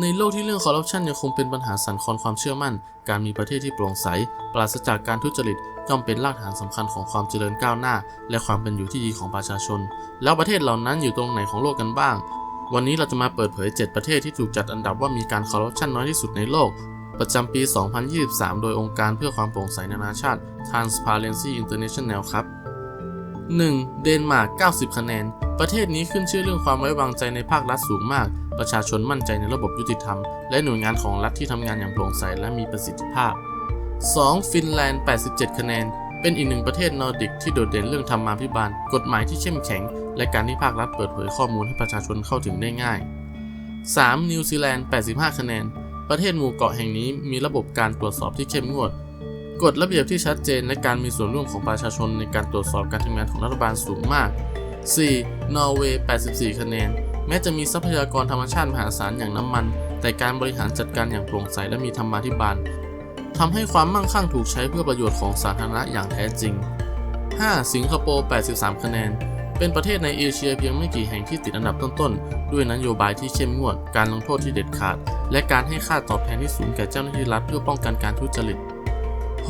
ในโลกที่เรื่องคอร์รัปชันยังคงเป็นปัญหาสั่นคลอนความเชื่อมั่น การมีประเทศที่โปร่งใส ปราศจากการทุจริตย่อมเป็นรากฐานสำคัญของความเจริญก้าวหน้า และความเป็นอยู่ที่ดีของประชาชน แล้วประเทศเหล่านั้นอยู่ตรงไหนของโลกกันบ้าง วันนี้เราจะมาเปิดเผย 7 ประเทศที่ถูกจัดอันดับว่ามีการคอร์รัปชันน้อยที่สุดในโลก ประจำปี 2023 โดยองค์การเพื่อความโปร่งใสนานาชาติ Transparency International ครับ 1. เดนมาร์ก 90 คะแนน ประเทศนี้ขึ้นชื่อเรื่องความไว้วางใจในภาครัฐสูงมาก ประชาชนมั่นใจในระบบยุติธรรม และหน่วยงานของรัฐที่ทำงานอย่างโปร่งใสและมีประสิทธิภาพ 2. ฟินแลนด์ 87 คะแนน เป็นอีกหนึ่งประเทศนอร์ดิกที่โดดเด่นเรื่องธรรมาภิบาล กฎหมายที่เข้มแข็ง และการที่ภาครัฐเปิดเผยข้อมูลให้ประชาชนเข้าถึงได้ง่าย 3. นิวซีแลนด์ 85 คะแนน ประเทศหมู่เกาะแห่งนี้มีระบบการตรวจสอบที่เข้มงวด กฎระเบียบที่ชัดเจนและการมีส่วนร่วมของประชาชนในการตรวจสอบการทำงานของรัฐบาลสูงมาก 4. นอร์เวย์ 84 คะแนน แม้จะมีทรัพยากรธรรมชาติมหาศาลอย่างน้ำมัน แต่การบริหารจัดการอย่างโปร่งใสและมีธรรมาภิบาลทำให้ความมั่งคั่งถูกใช้เพื่อประโยชน์ของสาธารณะอย่างแท้จริง 5. สิงคโปร์ 83 คะแนน เป็นประเทศในเอเชียเพียงไม่กี่แห่งที่ติดอันดับต้นๆ ด้วยนโยบายที่เข้มงวด การลงโทษที่เด็ดขาด และการให้ค่าตอบแทนที่สูงแก่เจ้าหน้าที่รัฐเพื่อป้องกันการทุจริต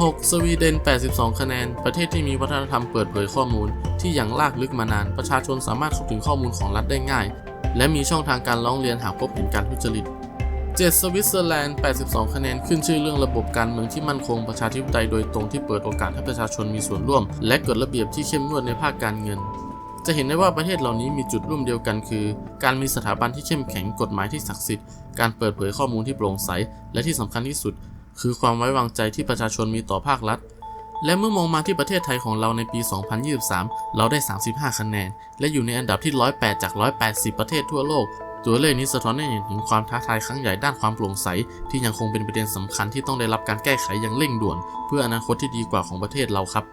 6. สวีเดน 82 คะแนน ประเทศที่มีวัฒนธรรมเปิดเผยข้อมูล ที่ยังลากลึกมานาน ประชาชนสามารถเข้าถึงข้อมูลของรัฐได้ง่าย และมีช่องทางการร้องเรียนหากพบเห็นการทุจริต 7. สวิตเซอร์แลนด์ 82 คะแนน ขึ้นชื่อเรื่องระบบการเมืองที่มั่นคง ประชาธิปไตยโดยตรงที่เปิดโอกาสให้ประชาชนมีส่วนร่วม และกฎระเบียบที่เข้มงวดในภาคการเงิน จะเห็นได้ว่าประเทศเหล่านี้มีจุดร่วมเดียวกันคือ การมีสถาบันที่เข้มแข็ง กฎหมายที่ศักดิ์สิทธิ์ การเปิดเผยข้อมูลที่โปร่งใส และที่สำคัญที่สุด คือความไว้วางใจที่ประชาชนมีต่อภาครัฐ และเมื่อมองมาที่ประเทศไทยของเราในปี 2023 เราได้ 35 คะแนน และอยู่ในอันดับที่ 108 จาก 180 ประเทศทั่วโลก ตัวเลขนี้สะท้อนให้เห็นถึงความท้าทายครั้งใหญ่ด้านความโปร่งใส ที่ยังคงเป็นประเด็นสำคัญที่ต้องได้รับการแก้ไขอย่างเร่งด่วน เพื่ออนาคตที่ดีกว่าของประเทศเราครับ